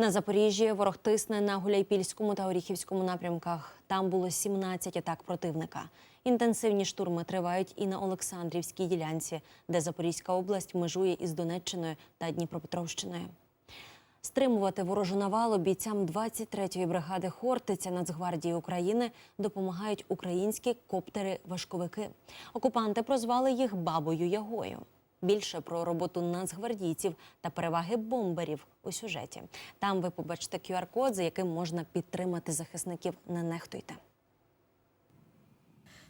На Запоріжжі ворог тисне на Гуляйпільському та Оріхівському напрямках. Там було 17 атак противника. Інтенсивні штурми тривають і на Олександрівській ділянці, де Запорізька область межує із Донеччиною та Дніпропетровщиною. Стримувати ворожу навалу бійцям 23-ї бригади Хортиця Нацгвардії України допомагають українські коптери-важковики. Окупанти прозвали їх бабою Ягою. Більше про роботу нацгвардійців та переваги бомберів у сюжеті. Там ви побачите QR-код, за яким можна підтримати захисників. Не нехтуйте.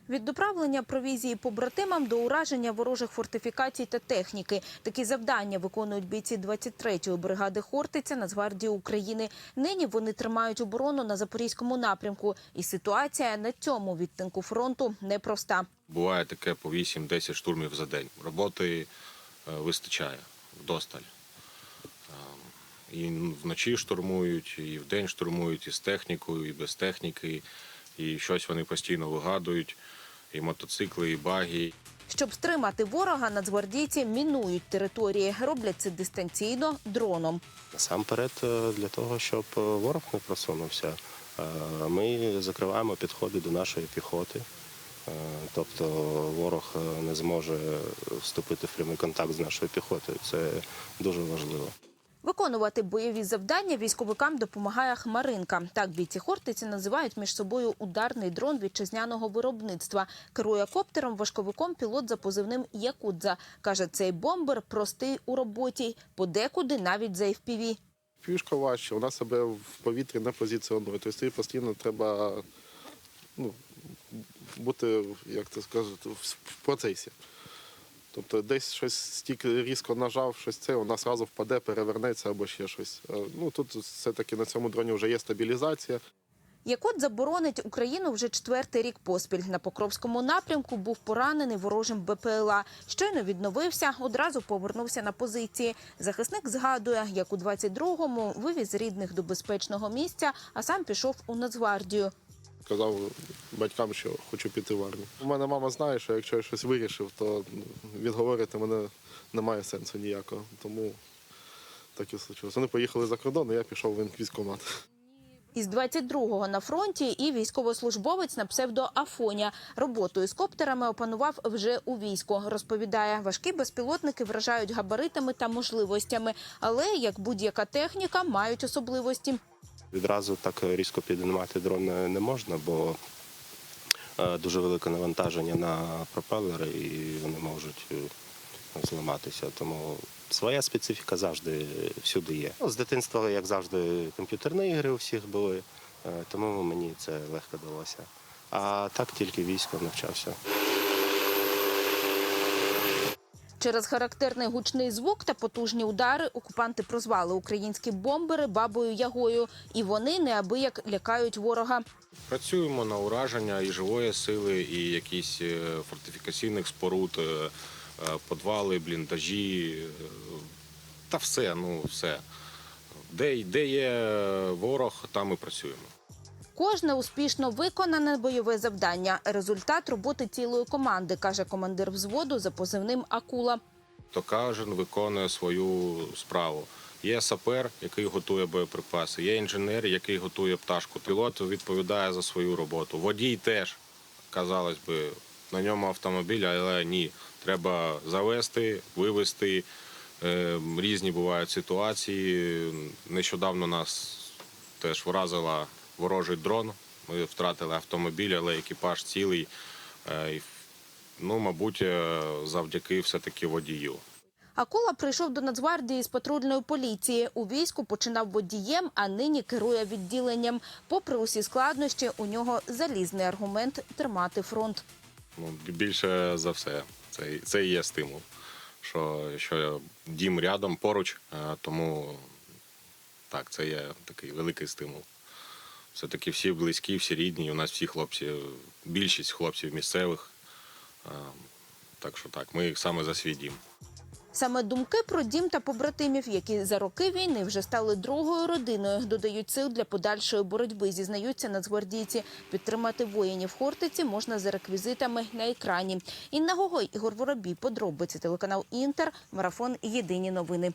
Від доправлення провізії побратимам до ураження ворожих фортифікацій та техніки. Такі завдання виконують бійці 23-ї бригади Хортиця Нацгвардії України. Нині вони тримають оборону на запорізькому напрямку. І ситуація на цьому відтинку фронту непроста. Буває таке по 8-10 штурмів за день. Роботи е, вистачає вдосталь. Е, І вночі штурмують, і вдень штурмують, і з технікою, і без техніки. І щось вони постійно вигадують. І мотоцикли, і баги. Щоб стримати ворога, нацгвардійці мінують території. Роблять це дистанційно дроном. Насамперед е, для того, щоб е, ворог не просунувся, е, ми закриваємо підходи до нашої піхоти. Тобто ворог не зможе вступити в прямий контакт з нашою піхотою. Це дуже важливо. Виконувати бойові завдання військовикам допомагає Хмаринка. Так бійці Хортиці називають між собою ударний дрон вітчизняного виробництва. Керує коптером важковиком пілот за позивним Якудза. Каже, цей бомбер простий у роботі, подекуди навіть за FPV. Пішка важче, вона себе в повітрі не позиціонує. Тобто постійно треба ну, бути, як це скажете, в в процесі. Тобто десь щось стільки різко нажав, щось це, вона одразу впаде, перевернеться або ще щось. Е, Ну, тут все-таки на цьому дроні вже є стабілізація. Якут заборонить Україну вже четвертий рік поспіль. На Покровському напрямку був поранений ворожим БПЛА. Щойно відновився, одразу повернувся на позиції. Захисник згадує, як у 22-му вивіз рідних до безпечного місця, а сам пішов у Нацгвардію. Казав батькам, що хочу піти в армію. У мене мама знає, що якщо я щось вирішив, то відговорити мене немає сенсу ніякого. Тому так і случилось. Вони поїхали за кордон, і я пішов в військкомат. Із 22-го на фронті і військовослужбовець на псевдо Афоня. Роботою з коптерами опанував вже у війську. Розповідає, важкі безпілотники вражають габаритами та можливостями, але як будь-яка техніка мають особливості. Відразу так різко піднімати дрон не можна, бо е, дуже велике навантаження на пропелери і вони можуть е, зламатися. Тому своя специфіка завжди всюди є. Ну, З дитинства, як завжди, комп'ютерні ігри у всіх були, е, тому мені це легко далося. А так тільки військо навчався. Через характерний гучний звук та потужні удари окупанти прозвали українські бомбери бабою Ягою, і вони неабияк лякають ворога. Працюємо на ураження і живої сили, і якісь е, фортифікаційних споруд, е, е, подвали, бліндажі. Та все, ну все. Де, де є ворог, там і працюємо. Кожне успішно виконане бойове завдання результат роботи цілої команди, каже командир взводу за позивним Акула. то кожен виконує свою справу. Є сапер, який готує боєприпаси, є інженер, який готує пташку. Пілот відповідає за свою роботу. Водій теж, казалось би, на ньому автомобіль, але ні. Треба завести, вивезти. Е, Різні бувають ситуації. Нещодавно нас теж вразила ворожий дрон. Ми втратили автомобіль, але екіпаж цілий. Е, Ну, мабуть, е, завдяки все-таки водію. Акула прийшов до Нацгвардії з патрульної поліції. У війську починав водієм, а нині керує відділенням. Попри усі складнощі, у нього залізний аргумент тримати фронт. Ну, більше за все, це, це і є стимул. Що, що дім рядом поруч, е, тому так, це є такий великий стимул. Все-таки всі близькі, всі рідні. У нас всі хлопці, більшість хлопців місцевих. Так що так, ми саме за свій дім. Саме думки про дім та побратимів, які за роки війни вже стали другою родиною, додають сил для подальшої боротьби. Зізнаються нацгвардійці. Підтримати воїнів Хортиці можна за реквізитами на екрані. Інна Гогой, Ігор Воробій, подробиці телеканал Інтер, марафон Єдині новини.